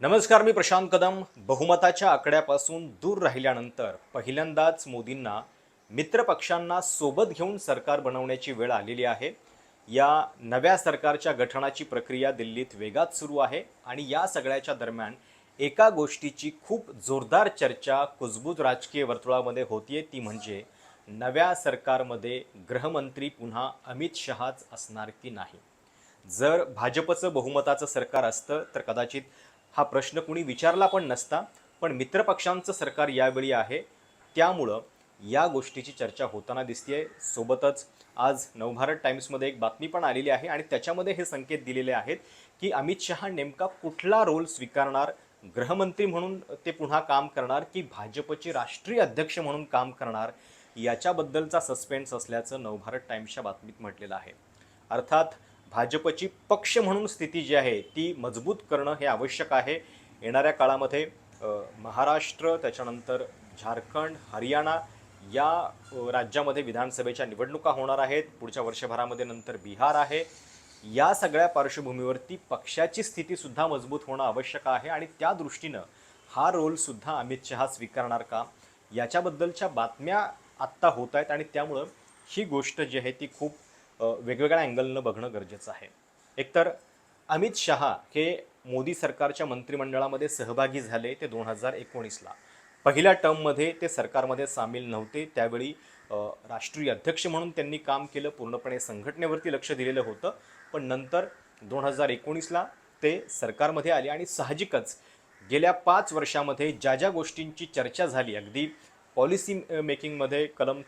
नमस्कार मी प्रशांत कदम. बहुमताच्या आकड्यापासून दूर राहिल्यानंतर पहिल्यांदाच मोदींना मित्रपक्षांना सोबत घेऊन सरकार बनवण्याची वेळ आलेली आहे. या नव्या सरकारच्या गठनाची प्रक्रिया दिल्लीत वेगात सुरू आहे आणि या सगळ्याच्या दरम्यान एका गोष्टीची खूप जोरदार चर्चा कुजबूज राजकीय वर्तुळामध्ये होतीये ती म्हणजे नव्या सरकारमध्ये गृहमंत्री पुन्हा अमित शहाच असणार की नाही? जर भाजपचं बहुमताचं सरकार असतं तर कदाचित हा प्रश्न कुणी विचारला पण नसता पण मित्रपक्षांचं सरकार यावेळी आहे. त्यामुळं या गोष्टीची चर्चा होताना दिसतीये. सोबतच आज नवभारत टाईम्समध्ये एक बातमी पण आलेली आहे आणि त्याच्यामध्ये हे संकेत दिलेले आहेत की अमित शहा नेमका कुठला रोल स्वीकारणार गृहमंत्री म्हणून ते पुन्हा काम करणार की भाजपचे राष्ट्रीय अध्यक्ष म्हणून काम करणार याच्याबद्दलचा सस्पेन्स असल्याचं नवभारत टाईम्सच्या बातमीत म्हटलेलं आहे. अर्थात भाजपची पक्ष म्हणून स्थिती जी आहे ती मजबूत करणं हे आवश्यक आहे. येणाऱ्या काळामध्ये महाराष्ट्र त्याच्यानंतर झारखंड हरियाणा या राज्यामध्ये विधानसभेच्या निवडणुका होणार आहेत. पुढच्या वर्षभरामध्ये नंतर बिहार आहे. या सगळ्या पार्श्वभूमीवरती पक्षाची स्थितीसुद्धा मजबूत होणं आवश्यक आहे आणि त्या दृष्टीनं हा रोलसुद्धा अमित शहा स्वीकारणार का? याच्याबद्दलच्या बातम्या आत्ता होत आहेत आणि त्यामुळं ही गोष्ट जी आहे ती खूप वेगवेगळ्या अँगलनं बघणं गरजेचं आहे. एकतर अमित शहा हे मोदी सरकारच्या मंत्रिमंडळामध्ये सहभागी झाले ते दोन हजार एकोणीसला. पहिल्या टर्ममध्ये ते सरकारमध्ये सामील नव्हते त्यावेळी राष्ट्रीय अध्यक्ष म्हणून त्यांनी काम केलं पूर्णपणे संघटनेवरती लक्ष दिलेलं होतं. पण नंतर दोन हजार एकोणीसला ते सरकारमध्ये आले आणि साहजिकच गेल्या पाच वर्षामध्ये ज्या ज्या गोष्टींची चर्चा झाली अगदी पॉलिसी मेकिंगमध्ये कलम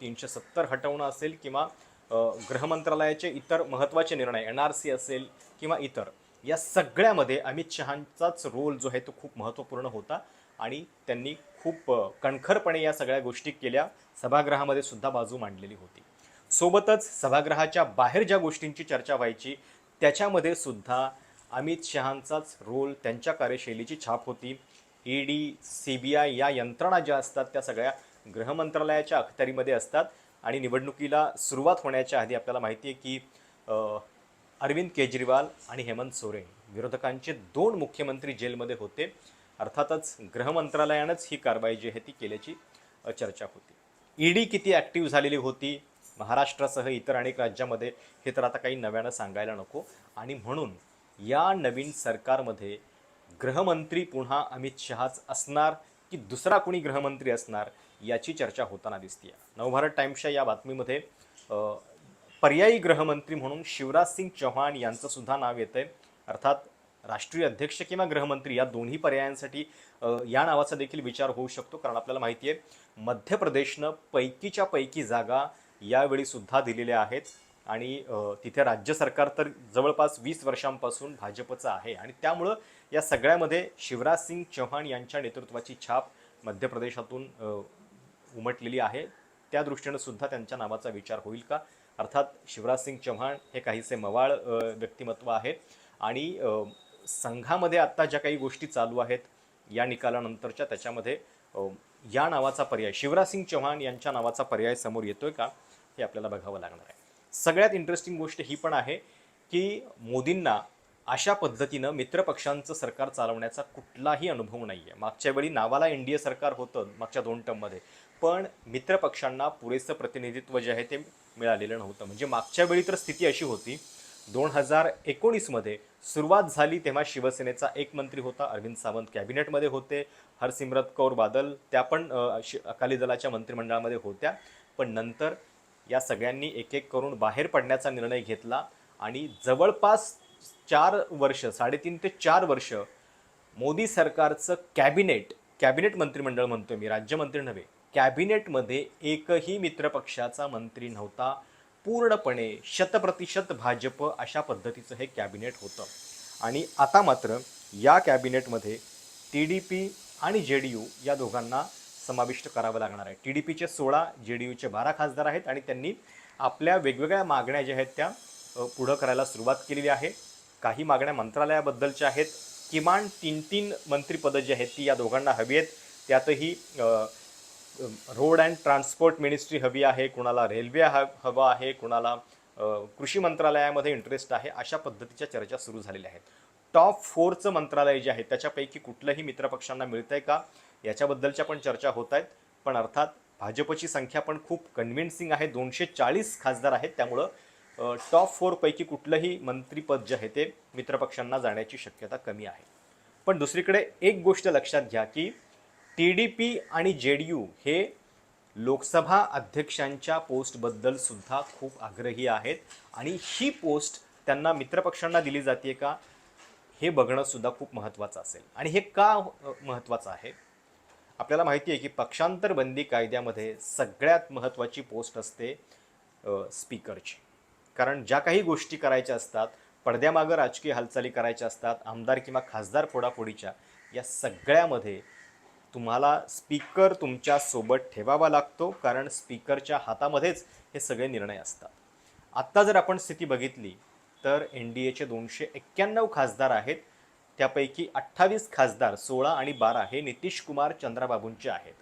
तीनशे सत्तर हटवणं असेल किंवा अ, गृहमंत्रालयाचे इतर महत्त्वाचे निर्णय एन आर सी असेल किंवा इतर या सगळ्यामध्ये अमित शहांचाच रोल जो आहे तो खूप महत्त्वपूर्ण होता आणि त्यांनी खूप कणखरपणे या सगळ्या गोष्टी केल्या. सभागृहामध्ये सुद्धा बाजू मांडलेली होती. सोबतच सभागृहाच्या बाहेर ज्या गोष्टींची चर्चा व्हायची त्याच्यामध्ये सुद्धा अमित शहांचाच रोल त्यांच्या कार्यशैलीची छाप होती. E D C B I या यंत्रणा ज्या असतात त्या सगळ्या गृहमंत्रालयाच्या अखत्यारीमध्ये असतात. आणि निवडणुकीला सुरुवात होण्याच्या आधी आपल्याला माहिती आहे की अरविंद केजरीवाल आणि हेमंत सोरेन विरोधकांचे दोन मुख्यमंत्री जेलमध्ये होते. अर्थातच गृहमंत्रालयानंच ही कारवाई जी आहे ती केल्याची चर्चा होती. ईडी किती ॲक्टिव्ह झालेली होती? महाराष्ट्रासह इतर अनेक राज्यामध्ये हे तर आता काही नव्यानं सांगायला नको. आणि म्हणून या नवीन सरकारमध्ये गृहमंत्री पुन्हा अमित शहाच असणार की दुसरा कोणी गृहमंत्री असणार? याची चर्चा होताना दिसते नवभारत टाईम्सच्या या बातमीमध्ये पर्यायी गृहमंत्री म्हणून शिवराज सिंग चौहान यांचं सुद्धा नाव येतं आहे अर्थात राष्ट्रीय अध्यक्ष किंवा गृहमंत्री या दोन्ही पर्यायांसाठी या नावाचा देखील विचार होऊ शकतो कारण आपल्याला माहिती आहे मध्य प्रदेशनं पैकीच्या पैकी जागा यावेळी सुद्धा दिलेल्या आहेत. आणि तिथे राज्य सरकार तर जवळपास वीस वर्षांपासून भाजपचं आहे. आणि त्यामुळं या सगळ्यामध्ये शिवराज सिंग चौहान यांच्या नेतृत्वाची छाप मध्य प्रदेशातून उमटलेली आहे. त्या दृष्टीनं सुद्धा त्यांच्या नावाचा विचार होईल का? अर्थात शिवराज सिंग हे काहीसे मवाळ व्यक्तिमत्व आहे आणि संघामध्ये आत्ता ज्या काही गोष्टी चालू आहेत या निकालानंतरच्या त्याच्यामध्ये या नावाचा पर्याय शिवराज सिंग यांच्या नावाचा पर्याय समोर येतोय का? हे आपल्याला बघावं लागणार आहे. सगळ्यात इंटरेस्टिंग गोष्ट ही पण आहे की मोदींना अशा पद्धतीनं मित्रपक्षांचं सरकार चालवण्याचा कुठलाही अनुभव नाही आहे मागच्या वेळी नावाला एन डी ए सरकार होतं मागच्या दोन टर्ममध्ये. पण मित्रपक्षांना पुरेसं प्रतिनिधित्व जे आहे ते मिळालेलं नव्हतं. म्हणजे मागच्या वेळी तर स्थिती अशी होती दोन हजार एकोणीसमध्ये सुरुवात झाली तेव्हा शिवसेनेचा एक मंत्री होता अरविंद सावंत कॅबिनेटमध्ये होते हरसिमरत कौर बादल त्या पण शि- अकाली दलाच्या मंत्रिमंडळामध्ये होत्या. पण नंतर या सगळ्यांनी एक एक करून बाहेर पडण्याचा निर्णय घेतला आणि जवळपास चार वर्ष साडेतीन ते चार वर्ष मोदी सरकारचं कॅबिनेट कॅबिनेट मंत्रिमंडळ म्हणतोय मी राज्यमंत्री नव्हे कॅबिनेटमध्ये एकही मित्रपक्षाचा मंत्री नव्हता. पूर्णपणे शतप्रतिशत भाजप अशा पद्धतीचं हे कॅबिनेट होतं. आणि आता मात्र या कॅबिनेटमध्ये टी डी पी आणि जे डी यू या दोघांना समाविष्ट करावं लागणार आहे. टी डी पीचे सोळा जे डी यूचे बारा खासदार आहेत आणि त्यांनी आपल्या वेगवेगळ्या मागण्या ज्या आहेत त्या पुढं करायला सुरुवात केलेली आहे. काही मागण्या मंत्रालयाबद्दलच्या आहेत. किमान तीन तीन मंत्रिपदं जी आहेत ती या दोघांना हवी आहेत. त्यातही रोड अँड ट्रान्सपोर्ट मिनिस्ट्री हवी आहे कुणाला रेल्वे ह हवं आहे कुणाला कृषी मंत्रालयामध्ये इंटरेस्ट आहे अशा पद्धतीच्या चर्चा सुरू झालेल्या आहेत. टॉप फोरचं मंत्रालय जे आहे त्याच्यापैकी कुठलंही मित्रपक्षांना मिळतंय का? याच्याबद्दलच्या पण चर्चा होत आहेत. पण अर्थात भाजपची संख्या पण खूप कन्व्हिन्सिंग आहे. दोनशे चाळीस खासदार आहेत. त्यामुळं टॉप फोरपैकी कुठलंही मंत्रीपद जे आहे ते मित्रपक्षांना जाण्याची शक्यता कमी आहे. पण दुसरीकडे एक गोष्ट लक्षात घ्या की टी डी पी आणि जे डी यू हे लोकसभा अध्यक्षांच्या पोस्टबद्दल सुद्धा खूप आग्रही आहेत. आणि ही पोस्ट त्यांना मित्रपक्षांना दिली जाते का हे बघणं सुद्धा खूप महत्त्वाचं असेल. आणि हे का महत्त्वाचं आहे? आपल्याला माहिती आहे की पक्षांतर बंदी कायद्यामध्ये सगळ्यात महत्त्वाची पोस्ट असते स्पीकरची कारण ज्या काही गोष्टी करायच्या असतात पडद्यामागं राजकीय हालचाली करायच्या असतात आमदार किंवा खासदार फोडाफोडीच्या या सगळ्यामध्ये तुम्हाला स्पीकर तुमच्यासोबत ठेवावा लागतो कारण स्पीकरच्या हातामध्येच हे सगळे निर्णय असतात. आत्ता जर आपण स्थिती बघितली तर एन डी एचे दोनशे एक्क्याण्णव खासदार आहेत. त्यापैकी अठ्ठावीस खासदार सोळा आणि बारा हे नितीश कुमार चंद्राबाबूंचे आहेत.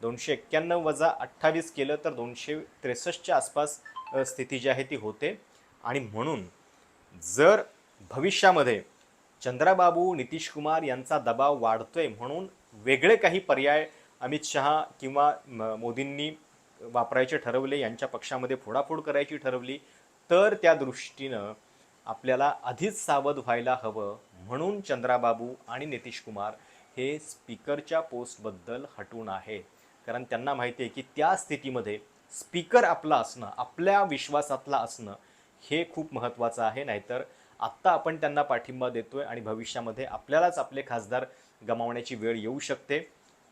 दोनशे एक्क्याण्णव वजा अठ्ठावीस केलं तर दोनशे त्रेसष्टच्या आसपास स्थिती जी आहे ती होते. आणि म्हणून जर भविष्यामध्ये चंद्राबाबू नितीश कुमार यांचा दबाव वाढतोय म्हणून वेगळे काही पर्याय अमित शहा किंवा म- मोदींनी वापरायचे ठरवले यांच्या पक्षामध्ये फोडाफोड करायची ठरवली तर त्या दृष्टीनं आपल्याला आधीच सावध व्हायला हवं म्हणून चंद्राबाबू आणि नितीश कुमार हे स्पीकरच्या पोस्टबद्दल हटून आहेत. कारण त्यांना माहिती आहे की त्या स्थितीमध्ये स्पीकर आपला असणं आपल्या विश्वासातला असणं हे खूप महत्त्वाचं आहे. नाहीतर आत्ता आपण त्यांना पाठिंबा देतोय आणि भविष्यामध्ये आपल्यालाच आपले खासदार गमावण्याची वेळ येऊ शकते.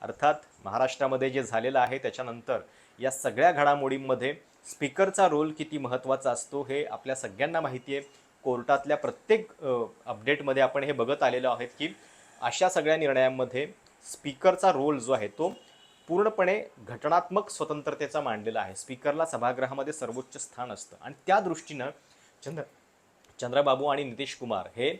अर्थात महाराष्ट्रामध्ये जे झालेलं आहे त्याच्यानंतर या सगळ्या घडामोडींमध्ये स्पीकरचा रोल किती महत्त्वाचा असतो हे आपल्या सगळ्यांना माहिती आहे. कोर्टातल्या प्रत्येक अपडेटमध्ये आपण हे बघत आलेलो आहेत की अशा सगळ्या निर्णयांमध्ये स्पीकरचा रोल जो आहे तो पूर्णपणे घटनात्मक स्वतंत्रतेचा मांडलेला आहे. स्पीकरला सभागृहामध्ये सर्वोच्च स्थान असतं. आणि त्या दृष्टीनं चंद्र चंद्रबाबू आणि नितीश कुमार हे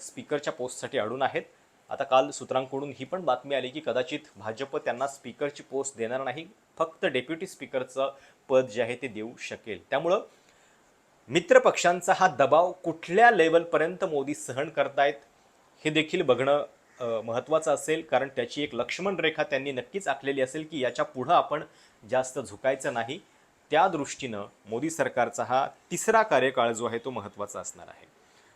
स्पीकरच्या पोस्टसाठी अडून आहेत. आता काल सूत्रांकडून ही पण बातमी आली की कदाचित भाजप त्यांना स्पीकरची पोस्ट देणार नाही फक्त डेप्युटी स्पीकरचं पद जे आहे ते देऊ शकेल. त्यामुळं मित्रपक्षांचा हा दबाव कुठल्या लेवलपर्यंत मोदी सहन करतायत हे देखील बघणं महत्त्वाचं असेल कारण त्याची एक लक्ष्मण रेखा त्यांनी नक्कीच आखलेली असेल की याच्या पुढं आपण जास्त झुकायचं नाही. त्या दृष्टीनं मोदी सरकारचा हा तिसरा कार्यकाळ जो आहे तो महत्त्वाचा असणार आहे.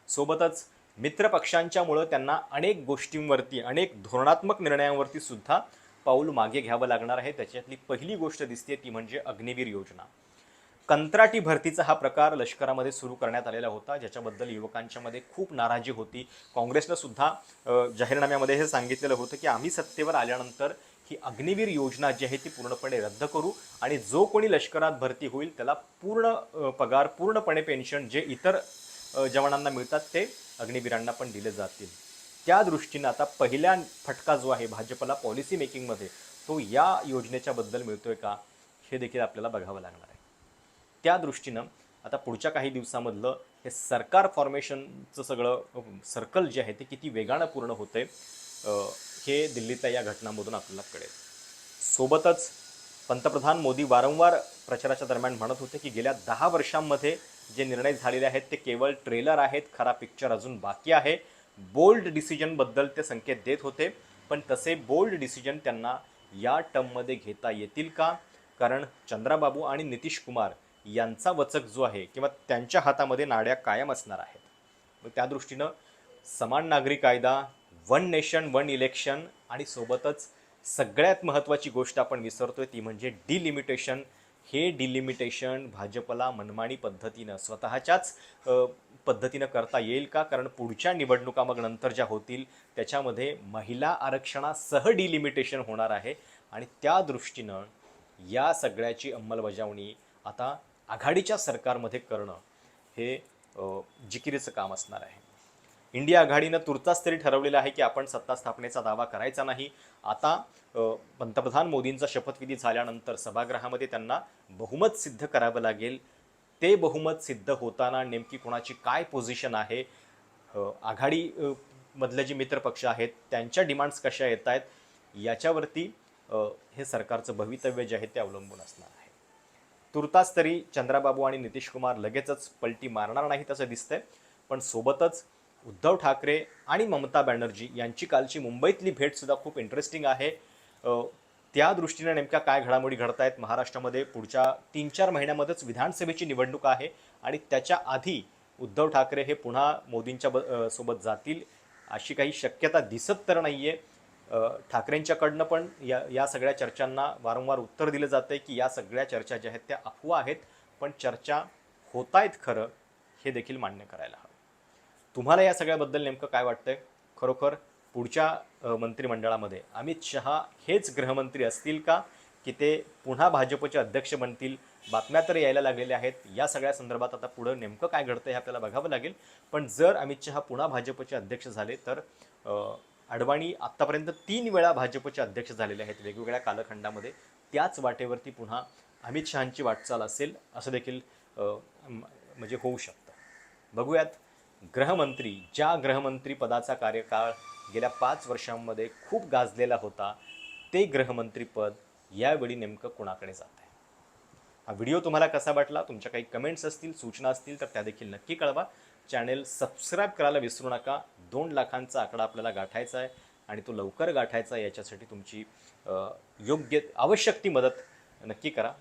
सोबतच मित्रपक्षांच्यामुळं त्यांना अनेक गोष्टींवरती अनेक धोरणात्मक निर्णयांवरती सुद्धा पाऊल मागे घ्यावं लागणार आहे. त्याच्यातली पहिली गोष्ट दिसते ती म्हणजे अग्निवीर योजना. कंत्राटी भरतीचा हा प्रकार लष्करामध्ये सुरू करण्यात आलेला होता ज्याच्याबद्दल युवकांच्यामध्ये खूप नाराजी होती. काँग्रेसनं सुद्धा जाहीरनाम्यामध्ये हे सांगितलेलं होतं की आम्ही सत्तेवर आल्यानंतर ही अग्निवीर योजना जी आहे ती पूर्णपणे रद्द करू आणि जो कोणी लष्करात भरती होईल त्याला पूर्ण पगार पूर्णपणे पेन्शन जे इतर जवानांना मिळतात ते अग्निवीरांना पण दिले जातील. त्या दृष्टीनं आता पहिल्या फटका जो आहे भाजपला पॉलिसी मेकिंगमध्ये तो या योजनेच्या बद्दल मिळतोय का हे देखील आपल्याला बघावं लागणार आहे. त्या दृष्टीनं आता पुढच्या काही दिवसामधलं हे सरकार फॉर्मेशनचं सगळं सर्कल जे आहे ते किती वेगानं पूर्ण होते हे दिल्लीच्या या घटनांमधून आपल्याला कळेल. सोबतच पंतप्रधान मोदी वारंवार प्रचाराच्या दरम्यान म्हणत होते की गेल्या दहा वर्षांमध्ये जे निर्णय झालेले आहेत ते केवळ ट्रेलर आहेत खरा पिक्चर अजून बाकी आहे. बोल्ड डिसिजनबद्दल ते संकेत देत होते पण तसे बोल्ड डिसिजन त्यांना या टर्ममध्ये घेता येतील का? कारण चंद्राबाबू आणि नितीश कुमार यांचा वचक जो आहे किंवा त्यांच्या हातामध्ये नाड्या कायम असणार आहेत. मग त्या दृष्टीनं समान नागरी कायदा वन नेशन वन इलेक्शन आणि सोबतच सगळ्यात महत्त्वाची गोष्ट आपण विसरतोय ती म्हणजे डिलिमिटेशन हे डिलिमिटेशन भाजपला मनमानी पद्धतीनं स्वतःच्याच पद्धतीनं करता येईल का? कारण पुढच्या निवडणुका मग नंतर ज्या होतील त्याच्यामध्ये महिला आरक्षणासह डिलिमिटेशन होणार आहे. आणि त्या दृष्टीनं या सगळ्याची अंमलबजावणी आता आघाडीच्या सरकारमध्ये करणं हे जिकिरीचं काम असणार आहे. इंडिया आघाडीनं तुर्तास तरी ठरवलेलं आहे की आपण सत्ता स्थापनेचा दावा करायचा नाही. आता पंतप्रधान मोदींचा शपथविधी झाल्यानंतर सभागृहामध्ये त्यांना बहुमत सिद्ध करावं लागेल. ते बहुमत सिद्ध होताना नेमकी कोणाची काय पोझिशन आहे? आघाडी मधले जे मित्रपक्ष आहेत त्यांच्या डिमांड्स कशा येत आहेत? याच्यावरती हे सरकारचं भवितव्य जे आहे ते अवलंबून असणार आहे. तुर्तास तरी चंद्राबाबू आणि नितीश कुमार लगेचच पलटी मारणार नाहीत असं दिसतंय. पण सोबतच उद्धव ठाकरे आणि ममता बॅनर्जी यांची कालची मुंबईतली भेटसुद्धा खूप इंटरेस्टिंग आहे. त्या दृष्टीने नेमक्या काय घडामोडी घडत आहेत महाराष्ट्रामध्ये पुढच्या तीन चार महिन्यामध्येच विधानसभेची निवडणूक आहे आणि त्याच्या आधी उद्धव ठाकरे हे पुन्हा मोदींच्या ब सोबत जातील अशी काही शक्यता दिसत तर नाही आहे ठाकरेंच्याकडनं पण या या सगळ्या चर्चांना वारंवार उत्तर दिलं जातं आहे की या सगळ्या चर्चा ज्या आहेत त्या अफवा आहेत पण चर्चा होत आहेत खरं हे देखील मान्य करायला तुम्हाला या सगळ्याबद्दल नेमकं काय वाटतंय? खरोखर पुढच्या मंत्रिमंडळामध्ये अमित शहा हेच गृहमंत्री असतील का? की ते पुन्हा भाजपचे अध्यक्ष बनतील? बातम्या तर यायला लागलेल्या आहेत. या सगळ्या संदर्भात आता पुढं नेमकं काय घडतं हे आपल्याला बघावं लागेल. पण जर अमित शहा पुन्हा भाजपचे अध्यक्ष झाले तर अडवाणी आत्तापर्यंत तीन वेळा भाजपचे अध्यक्ष झालेले आहेत वेगवेगळ्या कालखंडामध्ये. त्याच वाटेवरती पुन्हा अमित शहांची वाटचाल असेल असं देखील म्हणजे होऊ शकतं. बघूयात. गृहमंत्री ज्या गृहमंत्री पदाचा कार्यकाळ गेल्या पाच वर्षांमध्ये खूप गाजलेला होता ते गृहमंत्रीपद यावेळी नेमकं कुणाकडे जात आहे? हा व्हिडिओ तुम्हाला कसा वाटला? तुमच्या काही कमेंट्स असतील सूचना असतील तर त्या देखील नक्की कळवा. चॅनेल सबस्क्राईब करायला विसरू नका. दोन लाखांचा आकडा आपल्याला गाठायचा आहे आणि तो लवकर गाठायचा आहे याच्यासाठी तुमची योग्य आवश्यक ती मदत नक्की करा.